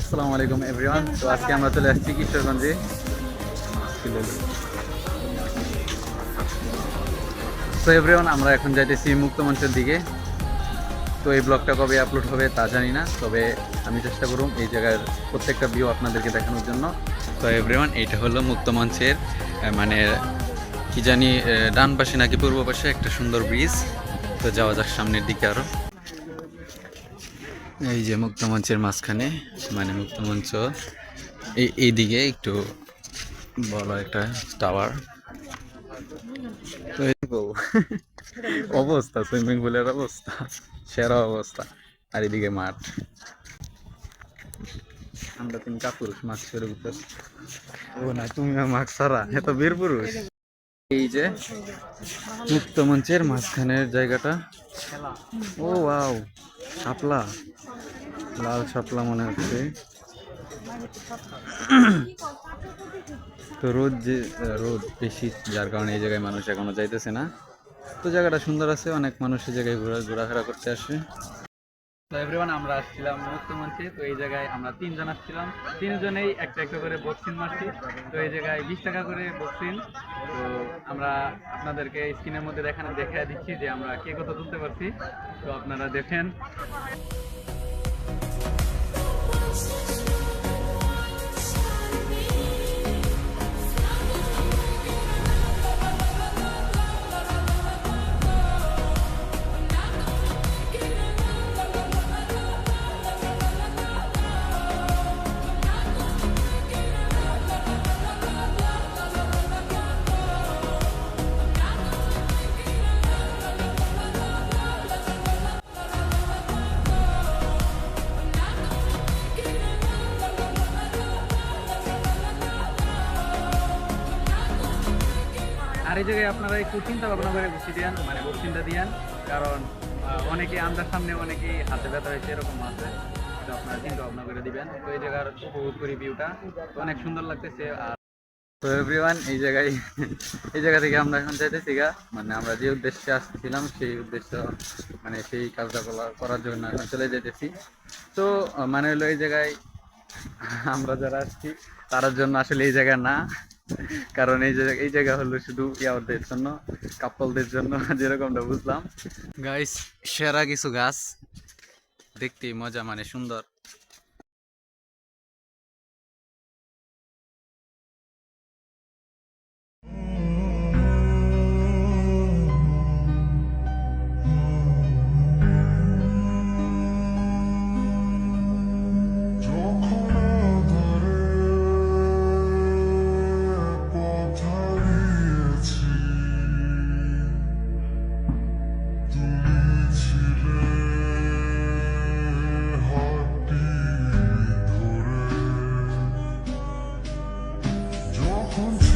আসসালামু আলাইকুম এভরিওয়ান তো আজকে আমরা চলে আসছি কিশোরগঞ্জে। তো এভরিওয়ান আমরা এখন যাইতেছি মুক্তমঞ্চের দিকে। তো এই ব্লগটা কবে আপলোড হবে তা জানি না, তবে আমি চেষ্টা করব এই জায়গার প্রত্যেকটা ভিউ আপনাদেরকে দেখানোর জন্য। তো এভরিওয়ান এইটা হলো মুক্তমঞ্চের মানে কি জানি ডান পাশে নাকি পূর্ব পাশে একটা সুন্দর ব্রিজ তো যাওয়া যাক সামনের দিকে আরও। এই যে মুক্তমঞ্চের মাঝখানে মানে মুক্তমঞ্চ, এই এইদিকে একটু বড় একটা টাওয়ার অবস্থা সুইমিং পুলের অবস্থা, সেরা অবস্থা আর এদিকে মাঠ। আমরা তিন কাপুরুষ, মাছ ছেড়ে উঠতে ও না, তুমি মাছ সারা এত বীর পুরুষ এই যে মুক্ত মঞ্চের মাঝখানের জায়গাটা। ও, ওয়াও, শাপলা। লাল শাপলা মনে হচ্ছে। তো রোদ যে, রোদ বেশি, যার কারণে এই জায়গায় মানুষ এখনও যাইতেছে না। তো জায়গাটা সুন্দর আছে, অনেক মানুষ এই জায়গায় ঘোরা ঘোরাফেরা করতে আসে। তো এভরিওয়ান আমরা আসছিলাম মুক্তমঞ্চে তো এই জায়গায় আমরা তিনজন আসছিলাম। তিনজনেই একটা একটা করে বক্সিন মারছি। তো এই জায়গায় বিশ টাকা করে বক্সিন তো আমরা আপনাদেরকে স্ক্রিনের মধ্যে দেখানো দেখা দিচ্ছি যে আমরা কে কত তুলতে পারছি। তো আপনারা দেখেন। আর এই জায়গায় আপনারা একটু চিন্তা ভাবনা করে বসে দিয়ান মানে বক্সিংটা দিয়ান, কারণ অনেকে আমাদের সামনে অনেকেই হাতে ব্যথা হয়েছে, এরকম আছে তো আপনারা চিন্তা ভাবনা করে দিবেন। তো এই জায়গার উপভোগ করি ভিউটা অনেক সুন্দর লাগতেছে, আর তো এভরিওয়ান এই জায়গায়, এই জায়গা থেকে আমরা এখন যাইতেছি গা। মানে আমরা যে উদ্দেশ্যে আসছিলাম, সেই উদ্দেশ্য মানে সেই কাজটা করার জন্য এখন চলে যেতেছি তো মানে হলো এই জায়গায় আমরা যারা আসছি তার জন্য আসলে এই জায়গা না। কারণ এই জায়গা এই জায়গা হলো শুধু ইয়ারদের জন্য কাপলদের জন্য, যেরকমটা বুঝলাম। গাইস সেরা কিছু গাছ। দেখতে মজা মানে সুন্দর। haunted.